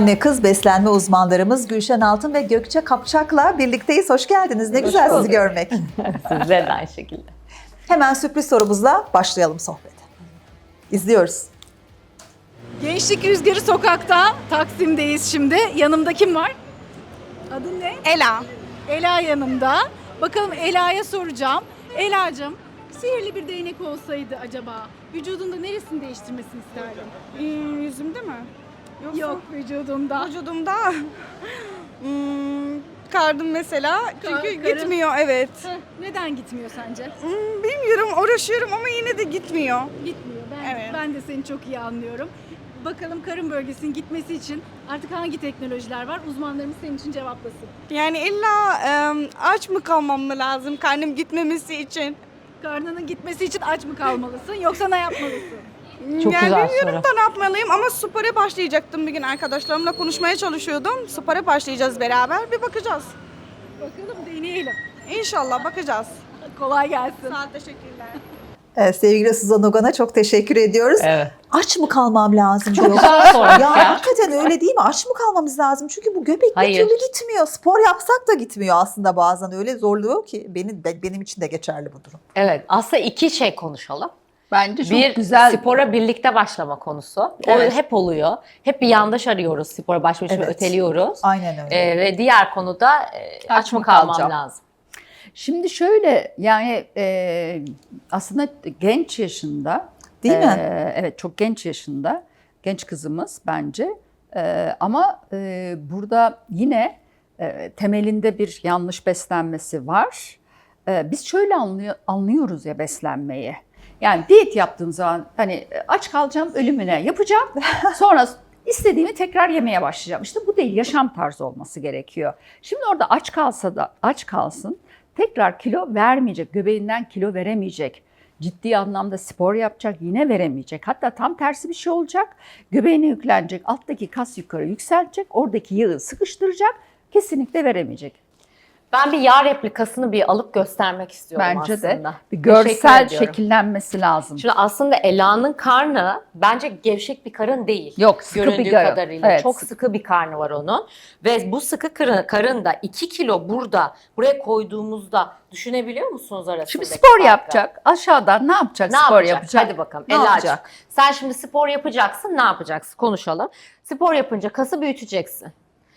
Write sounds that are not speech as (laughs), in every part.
Anne kız beslenme uzmanlarımız Gülşen Altın ve Gökçe Kapçak'la birlikteyiz. Hoş geldiniz. Ne güzel sizi bulduk. görmek. (laughs) Sizler de aynı şekilde. Hemen sürpriz sorumuzla başlayalım sohbete. İzliyoruz. Gençlik Rüzgarı Sokak'ta Taksim'deyiz şimdi. Yanımda kim var? Adın ne? Ela. Ela yanımda. Bakalım Ela'ya soracağım. Ela'cığım sihirli bir değnek olsaydı acaba vücudunda neresini değiştirmesini isterdin? Hmm, yüzümde mi? Yoksa Yok vücudunda. Vücudumda. (laughs) hmm, kardım mesela. Çünkü Kar- karın. gitmiyor evet. Heh, neden gitmiyor sence? Hmm, bilmiyorum uğraşıyorum ama yine de gitmiyor. Gitmiyor. Ben, Evet. ben de seni çok iyi anlıyorum. Bakalım karın bölgesinin gitmesi için artık hangi teknolojiler var? Uzmanlarımız senin için cevaplasın. Yani illa em, aç mı kalmam mı lazım karnım gitmemesi için? Karnının gitmesi için aç mı kalmalısın yoksa ne yapmalısın? Çok yani güzel bilmiyorum soru. da ne yapmalıyım ama spora başlayacaktım bir gün arkadaşlarımla konuşmaya çalışıyordum. Spora başlayacağız beraber bir bakacağız. Bakalım deneyelim. İnşallah bakacağız. Kolay gelsin. Sağ ol, teşekkürler. (laughs) Ee, sevgili Suzan Ogan'a çok teşekkür ediyoruz. Evet. Aç mı kalmam lazım diyor. Güzel soru. ya hakikaten öyle değil mi? Aç mı kalmamız lazım? Çünkü bu göbek Hayır. bir türlü gitmiyor. Spor yapsak da gitmiyor aslında bazen. Öyle zorluyor ki benim benim için de geçerli bu durum. Evet aslında iki şey konuşalım. Bence çok bir güzel. spora birlikte başlama konusu. Evet. O hep oluyor. Hep bir yandaş arıyoruz spora başlamış ve Evet. öteliyoruz. Aynen öyle. Ee, ve diğer konuda e, aç mı mı kalmam kalacağım? lazım? Şimdi şöyle yani e, aslında genç yaşında. Değil mi? e, Evet çok genç yaşında. Genç kızımız bence. E, ama e, burada yine e, temelinde bir yanlış beslenmesi var. E, biz şöyle anlıyor, anlıyoruz ya beslenmeyi. Yani diyet yaptığım zaman hani e, aç kalacağım ölümüne yapacağım. (laughs) Sonra istediğimi tekrar yemeye başlayacağım. İşte bu değil yaşam tarzı olması gerekiyor. Şimdi orada aç kalsa da aç kalsın tekrar kilo vermeyecek, göbeğinden kilo veremeyecek. Ciddi anlamda spor yapacak yine veremeyecek. Hatta tam tersi bir şey olacak. Göbeğine yüklenecek, alttaki kas yukarı yükseltecek, oradaki yağı sıkıştıracak, kesinlikle veremeyecek. Ben bir yağ replikasını bir alıp göstermek istiyorum Bence aslında. de bir görsel şekillenmesi lazım. Şimdi aslında Ela'nın karnı bence gevşek bir karın değil. Yok, sıkı bir Göründüğü karın. kadarıyla. Evet, Çok sıkı. sıkı bir karnı var onun. Ve bu sıkı karın, karın da 2 kilo burada buraya koyduğumuzda düşünebiliyor musunuz arasındaki Şimdi spor farkı? yapacak. Aşağıdan ne yapacak? Ne spor yapacak? yapacak. Hadi bakalım. Ne Ela'cığım. yapacak? Sen şimdi spor yapacaksın. Ne yapacaksın? Konuşalım. Spor yapınca kası büyüteceksin.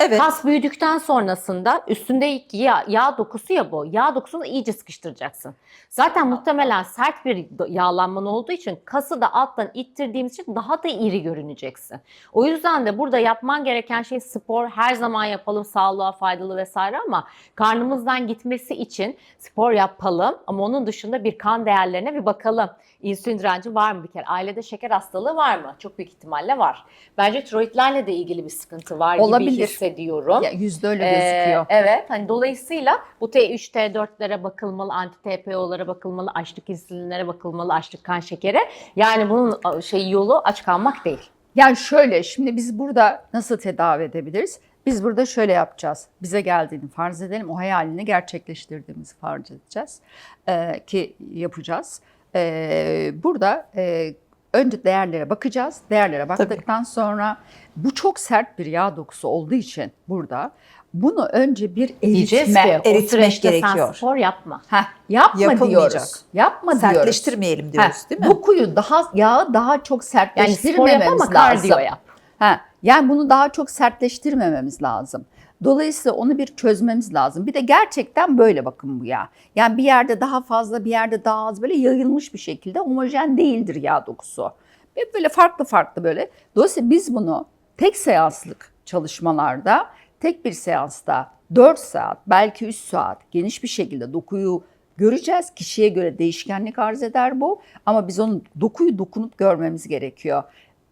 Evet. Kas büyüdükten sonrasında üstündeki yağ, yağ dokusu ya bu. Yağ dokusunu iyice sıkıştıracaksın. Zaten muhtemelen sert bir yağlanman olduğu için kası da alttan ittirdiğimiz için daha da iri görüneceksin. O yüzden de burada yapman gereken şey spor. Her zaman yapalım sağlığa faydalı vesaire ama karnımızdan gitmesi için spor yapalım ama onun dışında bir kan değerlerine bir bakalım. İnsülin direnci var mı bir kere? Ailede şeker hastalığı var mı? Çok büyük ihtimalle var. Bence tiroidlerle de ilgili bir sıkıntı var gibi Olabilir. Hissediyorum. Ya, yüzde öyle Ee, gözüküyor. evet. Hani dolayısıyla bu T3, T4'lere bakılmalı, anti-TPO'lara bakılmalı, açlık insülinlere bakılmalı, açlık kan şekeri. Yani bunun şey yolu aç kalmak değil. Yani şöyle şimdi biz burada nasıl tedavi edebiliriz? Biz burada şöyle yapacağız. Bize geldiğini farz edelim. O hayalini gerçekleştirdiğimizi farz edeceğiz. Ee, ki yapacağız. Ee, burada e, önce değerlere bakacağız. Değerlere baktıktan sonra bu çok sert bir yağ dokusu olduğu için burada bunu önce bir eritme. ki o eritmek süreçte gerekiyor. sen spor yapma. Heh, yapma diyoruz. Yapma diyoruz. Sertleştirmeyelim diyoruz Ha, değil mi? Dokuyu daha yağı daha çok Yani spor yap sertleştirmememiz ama lazım. kardiyo yap. Ha, yani bunu daha çok sertleştirmememiz lazım. Dolayısıyla onu bir çözmemiz lazım. Bir de gerçekten böyle bakın bu yağ. Yani bir yerde daha fazla bir yerde daha az böyle yayılmış bir şekilde homojen değildir yağ dokusu. Ve böyle farklı farklı böyle. Dolayısıyla biz bunu tek seanslık çalışmalarda tek bir seansta 4 saat belki 3 saat geniş bir şekilde dokuyu göreceğiz. Kişiye göre değişkenlik arz eder bu. Ama biz onun dokuyu dokunup görmemiz gerekiyor.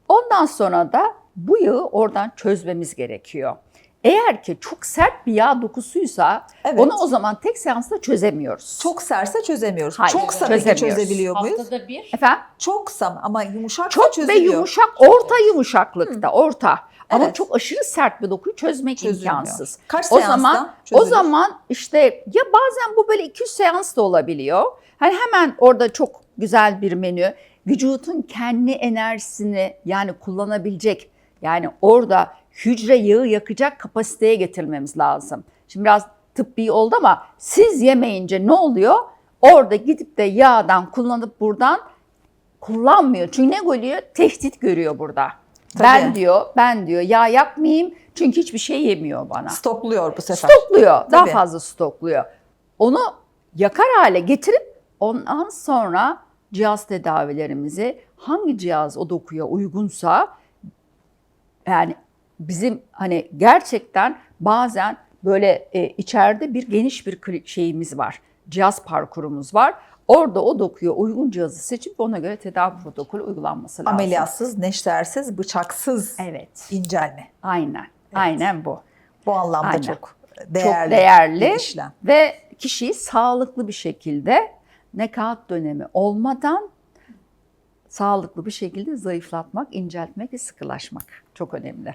Ondan sonra da bu yağı oradan çözmemiz gerekiyor. Eğer ki çok sert bir yağ dokusuysa Evet. onu o zaman tek seansta çözemiyoruz. Çok serse çözemiyoruz. Hayır, Çoksa peki çözemiyoruz. çözebiliyor muyuz? Haftada bir. Efendim? Çoksa ama yumuşaksa Çok ve çözülüyor. yumuşak, orta yumuşaklıkta, orta. Ama Evet. çok aşırı sert bir dokuyu çözmek Çözülmüyor. imkansız. Kaç O zaman o çözülür? zaman işte ya bazen bu böyle 200 seans da olabiliyor. Hani hemen orada çok güzel bir menü. Vücudun kendi enerjisini yani kullanabilecek yani orada hücre yağı yakacak kapasiteye getirmemiz lazım. Şimdi biraz tıbbi oldu ama siz yemeyince ne oluyor? Orada gidip de yağdan kullanıp buradan kullanmıyor. Çünkü ne görüyor? Tehdit görüyor burada. Ben Tabii. diyor, ben diyor yağ yakmayayım çünkü hiçbir şey yemiyor bana. Stokluyor bu sefer. Stokluyor, daha Tabii. fazla stokluyor. Onu yakar hale getirip ondan sonra cihaz tedavilerimizi hangi cihaz o dokuya uygunsa yani bizim hani gerçekten bazen böyle e, içeride bir geniş bir şeyimiz var. Cihaz parkurumuz var. Orada o dokuya uygun cihazı seçip ona göre tedavi protokolü uygulanması lazım. Ameliyatsız, neştersiz, bıçaksız Evet. incelme. Aynen. Aynen bu. Bu anlamda Aynen. çok değerli, çok değerli bir işlem. ve kişiyi sağlıklı bir şekilde nekat dönemi olmadan sağlıklı bir şekilde zayıflatmak, inceltmek ve sıkılaşmak çok önemli.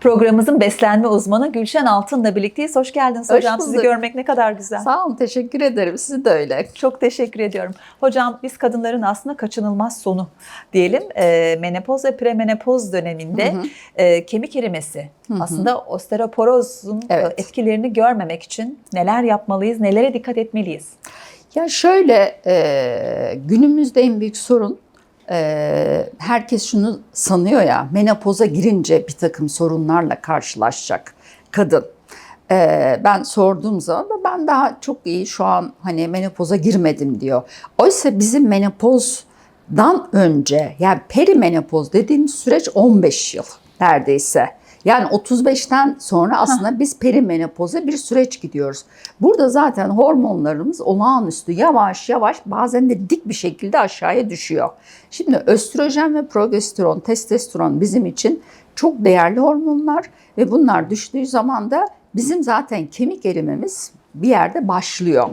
Programımızın beslenme uzmanı Gülşen Altın'la birlikteyiz. Hoş geldiniz Hoş hocam. Sizi bulduk. görmek ne kadar güzel. Sağ olun, teşekkür ederim. Siz de öyle. Çok teşekkür ediyorum. Hocam biz kadınların aslında kaçınılmaz sonu diyelim. E, menopoz ve premenopoz döneminde Hı hı. e, kemik erimesi Hı hı. aslında osteoporozun Evet. e, etkilerini görmemek için neler yapmalıyız, nelere dikkat etmeliyiz? Ya şöyle e, günümüzde en büyük sorun e, herkes şunu sanıyor ya menopoza girince bir takım sorunlarla karşılaşacak kadın. E, ben sorduğum zaman da ben daha çok iyi şu an hani menopoza girmedim diyor. Oysa bizim menopozdan önce yani perimenopoz dediğimiz süreç 15 yıl neredeyse. Yani 35'ten sonra aslında biz perimenopoza bir süreç gidiyoruz. Burada zaten hormonlarımız olağanüstü yavaş yavaş bazen de dik bir şekilde aşağıya düşüyor. Şimdi östrojen ve progesteron, testosteron bizim için çok değerli hormonlar ve bunlar düştüğü zaman da bizim zaten kemik erimemiz bir yerde başlıyor.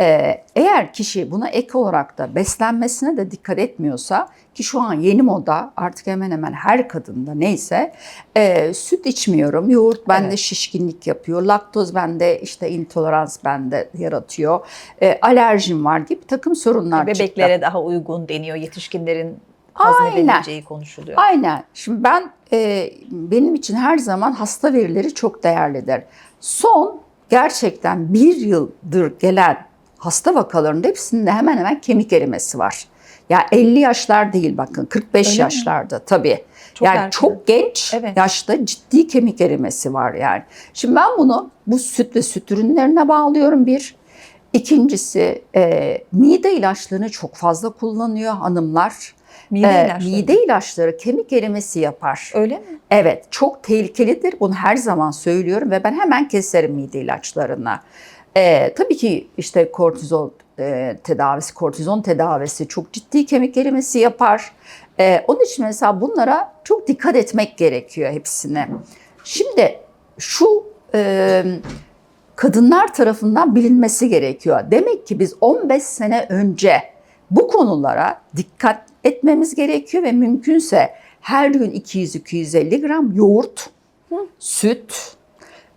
Ee, eğer kişi buna ek olarak da beslenmesine de dikkat etmiyorsa ki şu an yeni moda artık hemen hemen her kadında neyse e, süt içmiyorum, yoğurt bende Evet. şişkinlik yapıyor, laktoz bende işte intolerans bende yaratıyor, e, alerjim var gibi bir takım sorunlar çıktı. Bebeklere daha uygun deniyor, yetişkinlerin Aynen. hazmedemeyeceği konuşuluyor. Aynen. Şimdi ben e, benim için her zaman hasta verileri çok değerlidir. Son gerçekten bir yıldır gelen hasta vakalarının hepsinde hemen hemen kemik erimesi var. Ya 50 yaşlar değil bakın 45 Öyle mi? yaşlarda tabii. Çok yani erken. çok genç Evet. yaşta ciddi kemik erimesi var yani. Şimdi ben bunu bu süt ve süt ürünlerine bağlıyorum bir. İkincisi e, mide ilaçlarını çok fazla kullanıyor hanımlar. Mide Ee, ilaçları. mide ilaçları kemik erimesi yapar. Öyle mi? Evet, çok tehlikelidir. Bunu her zaman söylüyorum ve ben hemen keserim mide ilaçlarını. Ee, tabii ki işte kortizol e, tedavisi, kortizon tedavisi çok ciddi kemik erimesi yapar. Ee, onun için mesela bunlara çok dikkat etmek gerekiyor hepsine. Şimdi şu e, kadınlar tarafından bilinmesi gerekiyor. Demek ki biz 15 sene önce bu konulara dikkat etmemiz gerekiyor ve mümkünse her gün 200-250 gram yoğurt, süt.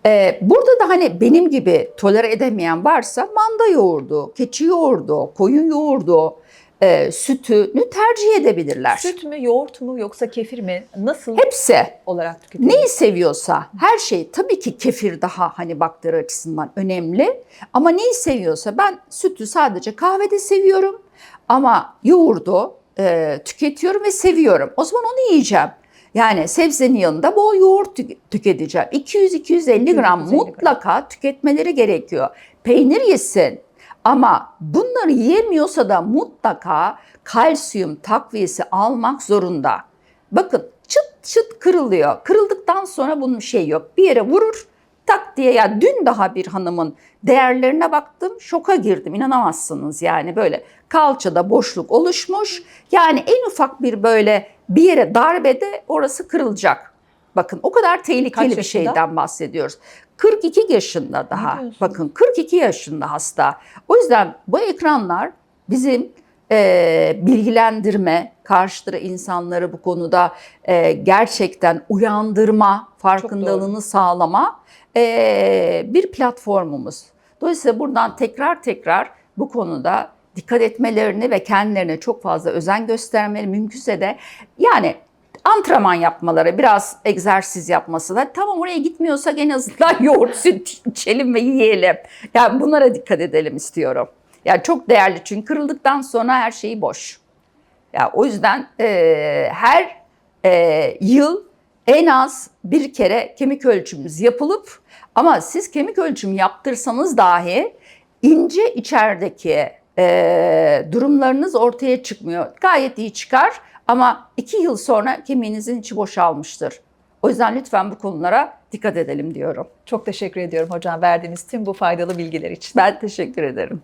Ee, burada da hani benim gibi tolere edemeyen varsa manda yoğurdu, keçi yoğurdu, koyun yoğurdu, e, sütünü tercih edebilirler. Süt mü, yoğurt mu yoksa kefir mi? Nasıl Hepsi olarak tüketilir? Neyi seviyorsa her şey tabii ki kefir daha hani bakteri açısından önemli ama neyi seviyorsa ben sütü sadece kahvede seviyorum ama yoğurdu e, tüketiyorum ve seviyorum. O zaman onu yiyeceğim. Yani sebzenin yanında bol yoğurt tü- tüketeceğim. 200-250 gram 200-250 gram. mutlaka tüketmeleri gerekiyor. Peynir yesin ama bunları yiyemiyorsa da mutlaka kalsiyum takviyesi almak zorunda. Bakın çıt çıt kırılıyor. Kırıldıktan sonra bunun şey yok. Bir yere vurur tak diye ya dün daha bir hanımın değerlerine baktım şoka girdim inanamazsınız yani böyle kalçada boşluk oluşmuş yani en ufak bir böyle bir yere darbede orası kırılacak. Bakın o kadar tehlikeli Kaç bir yaşında? şeyden bahsediyoruz. 42 yaşında daha. Bakın 42 yaşında hasta. O yüzden bu ekranlar bizim e, bilgilendirme, karşıtı insanları bu konuda e, gerçekten uyandırma, farkındalığını sağlama e, bir platformumuz. Dolayısıyla buradan tekrar tekrar bu konuda dikkat etmelerini ve kendilerine çok fazla özen göstermeleri mümkünse de yani antrenman yapmaları, biraz egzersiz yapmasına. Tamam oraya gitmiyorsak en azından (laughs) yoğurt, süt içelim ve yiyelim. Yani bunlara dikkat edelim istiyorum. Yani çok değerli çünkü kırıldıktan sonra her şeyi boş. Ya o yüzden e, her e, yıl en az bir kere kemik ölçümümüz yapılıp ama siz kemik ölçümü yaptırsanız dahi ince içerideki e, durumlarınız ortaya çıkmıyor. Gayet iyi çıkar ama iki yıl sonra kemiğinizin içi boşalmıştır. O yüzden lütfen bu konulara dikkat edelim diyorum. Çok teşekkür ediyorum hocam verdiğiniz tüm bu faydalı bilgiler için. Ben teşekkür ederim.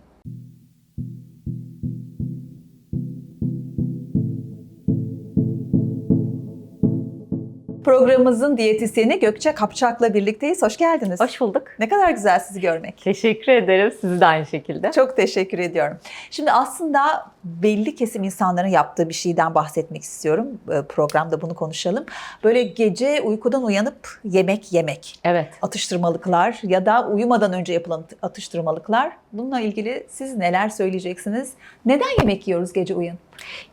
Programımızın diyetisyeni Gökçe Kapçak'la birlikteyiz. Hoş geldiniz. Hoş bulduk. Ne kadar güzel sizi görmek. Teşekkür ederim. Siz de aynı şekilde. Çok teşekkür ediyorum. Şimdi aslında belli kesim insanların yaptığı bir şeyden bahsetmek istiyorum. Ee, Programda bunu konuşalım. Böyle gece uykudan uyanıp yemek yemek. Evet. Atıştırmalıklar ya da uyumadan önce yapılan atıştırmalıklar. Bununla ilgili siz neler söyleyeceksiniz? Neden yemek yiyoruz gece uyun?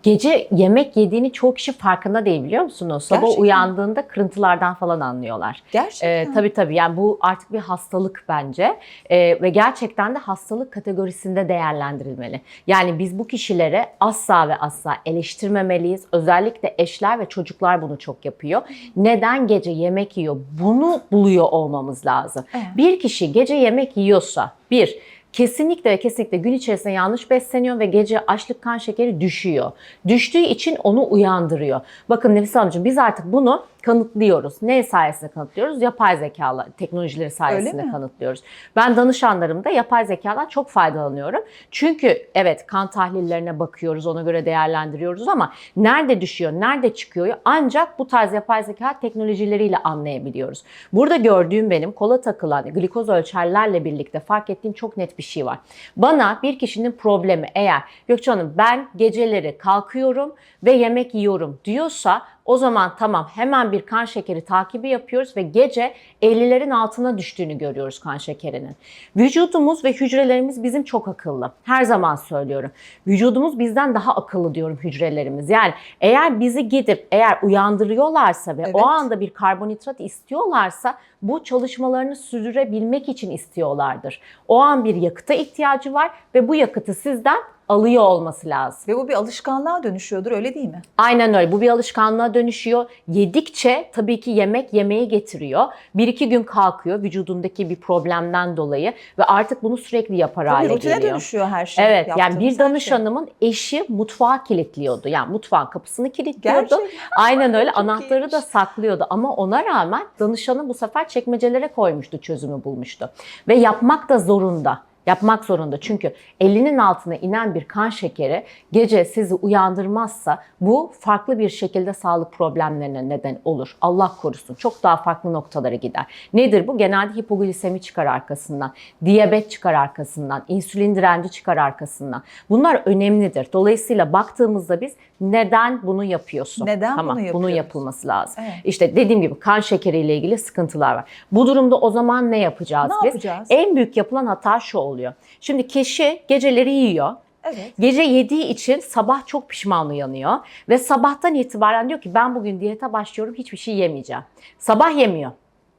Gece yemek yediğini çoğu kişi farkında değil biliyor musunuz? Sabah Gerçekten. uyandığında kırıntılardan falan anlıyorlar. Gerçekten. Ee, tabii tabii yani bu artık bir hastalık bence Ee, ve gerçekten de hastalık kategorisinde değerlendirilmeli. Yani biz bu kişilere asla ve asla eleştirmemeliyiz. Özellikle eşler ve çocuklar bunu çok yapıyor. Neden gece yemek yiyor? Bunu buluyor olmamız lazım. Evet. Bir kişi gece yemek yiyorsa bir kesinlikle ve kesinlikle gün içerisinde yanlış besleniyor ve gece açlık kan şekeri düşüyor. Düştüğü için onu uyandırıyor. Bakın Nefis Hanımcığım biz artık bunu kanıtlıyoruz. Ne sayesinde kanıtlıyoruz? Yapay zekalı teknolojileri sayesinde kanıtlıyoruz. Ben danışanlarımda yapay zekadan çok faydalanıyorum. Çünkü evet kan tahlillerine bakıyoruz, ona göre değerlendiriyoruz ama nerede düşüyor, nerede çıkıyor ancak bu tarz yapay zeka teknolojileriyle anlayabiliyoruz. Burada gördüğüm benim kola takılan glikoz ölçerlerle birlikte fark ettiğim çok net bir şey var. Bana bir kişinin problemi eğer Gökçe Hanım ben geceleri kalkıyorum ve yemek yiyorum diyorsa o zaman tamam hemen bir kan şekeri takibi yapıyoruz ve gece 50'lerin altına düştüğünü görüyoruz kan şekerinin. Vücudumuz ve hücrelerimiz bizim çok akıllı. Her zaman söylüyorum. Vücudumuz bizden daha akıllı diyorum hücrelerimiz. Yani eğer bizi gidip eğer uyandırıyorlarsa ve Evet. o anda bir karbonhidrat istiyorlarsa bu çalışmalarını sürdürebilmek için istiyorlardır. O an bir yakıta ihtiyacı var ve bu yakıtı sizden alıyor olması lazım. Ve bu bir alışkanlığa dönüşüyordur öyle değil mi? Aynen öyle. Bu bir alışkanlığa dönüşüyor. Yedikçe tabii ki yemek yemeği getiriyor. Bir iki gün kalkıyor vücudundaki bir problemden dolayı ve artık bunu sürekli yapar Tabii hale rutine geliyor. dönüşüyor her şey. Evet yani bir şey. danışanımın eşi mutfağı kilitliyordu. Yani mutfağın kapısını kilitliyordu. Gerçekten. Aynen öyle Çok anahtarı da saklıyordu ama ona rağmen danışanı bu sefer çekmecelere koymuştu, çözümü bulmuştu. Ve yapmak da zorunda. Yapmak zorunda çünkü 50'nin altına inen bir kan şekeri gece sizi uyandırmazsa bu farklı bir şekilde sağlık problemlerine neden olur. Allah korusun çok daha farklı noktalara gider. Nedir bu? Genelde hipoglisemi çıkar arkasından, diyabet çıkar arkasından, insülin direnci çıkar arkasından. Bunlar önemlidir. Dolayısıyla baktığımızda biz neden bunu yapıyorsun? Neden tamam, bunu Bunun yapıyoruz? yapılması lazım. Evet. İşte dediğim gibi kan şekeriyle ilgili sıkıntılar var. Bu durumda o zaman ne yapacağız Ne biz? yapacağız? En büyük yapılan hata şu oluyor. Şimdi kişi geceleri yiyor. Evet. Gece yediği için sabah çok pişman uyanıyor ve sabahtan itibaren diyor ki ben bugün diyete başlıyorum hiçbir şey yemeyeceğim. Sabah yemiyor.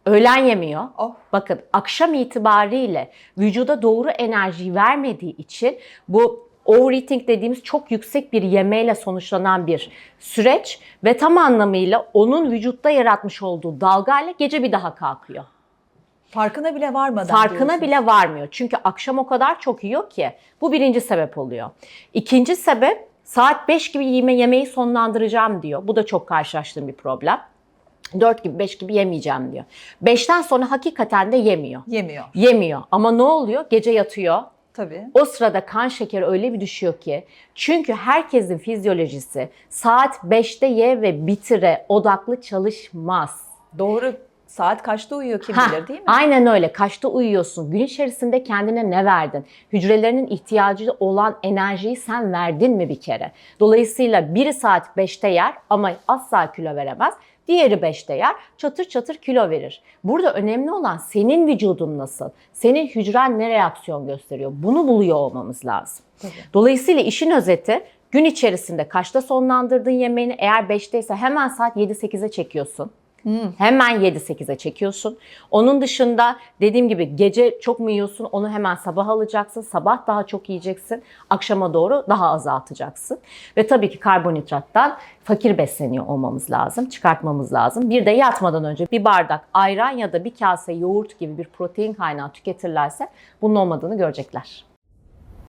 Öğlen yemiyor. Oh. Bakın akşam itibariyle vücuda doğru enerjiyi vermediği için bu overeating dediğimiz çok yüksek bir yemeyle sonuçlanan bir süreç ve tam anlamıyla onun vücutta yaratmış olduğu dalgayla gece bir daha kalkıyor. Farkına bile varmadan Farkına diyorsunuz. bile varmıyor. Çünkü akşam o kadar çok yiyor ki. Bu birinci sebep oluyor. İkinci sebep saat 5 gibi yeme yemeği sonlandıracağım diyor. Bu da çok karşılaştığım bir problem. 4 gibi 5 gibi yemeyeceğim diyor. 5'ten sonra hakikaten de yemiyor. Yemiyor. Yemiyor ama ne oluyor? Gece yatıyor. Tabii. O sırada kan şekeri öyle bir düşüyor ki çünkü herkesin fizyolojisi saat 5'te ye ve bitire odaklı çalışmaz. Doğru saat kaçta uyuyor kim bilir değil mi? Aynen öyle. Kaçta uyuyorsun? Gün içerisinde kendine ne verdin? Hücrelerinin ihtiyacı olan enerjiyi sen verdin mi bir kere? Dolayısıyla biri saat 5'te yer ama asla kilo veremez. Diğeri 5'te yer, çatır çatır kilo verir. Burada önemli olan senin vücudun nasıl? Senin hücren ne reaksiyon gösteriyor? Bunu buluyor olmamız lazım. Dolayısıyla işin özeti gün içerisinde kaçta sonlandırdığın yemeğini eğer 5'te ise hemen saat 7-8'e çekiyorsun. Hemen 7-8'e çekiyorsun. Onun dışında dediğim gibi gece çok mu yiyorsun onu hemen sabah alacaksın. Sabah daha çok yiyeceksin. Akşama doğru daha azaltacaksın. Ve tabii ki karbonhidrattan fakir besleniyor olmamız lazım. Çıkartmamız lazım. Bir de yatmadan önce bir bardak ayran ya da bir kase yoğurt gibi bir protein kaynağı tüketirlerse bunun olmadığını görecekler.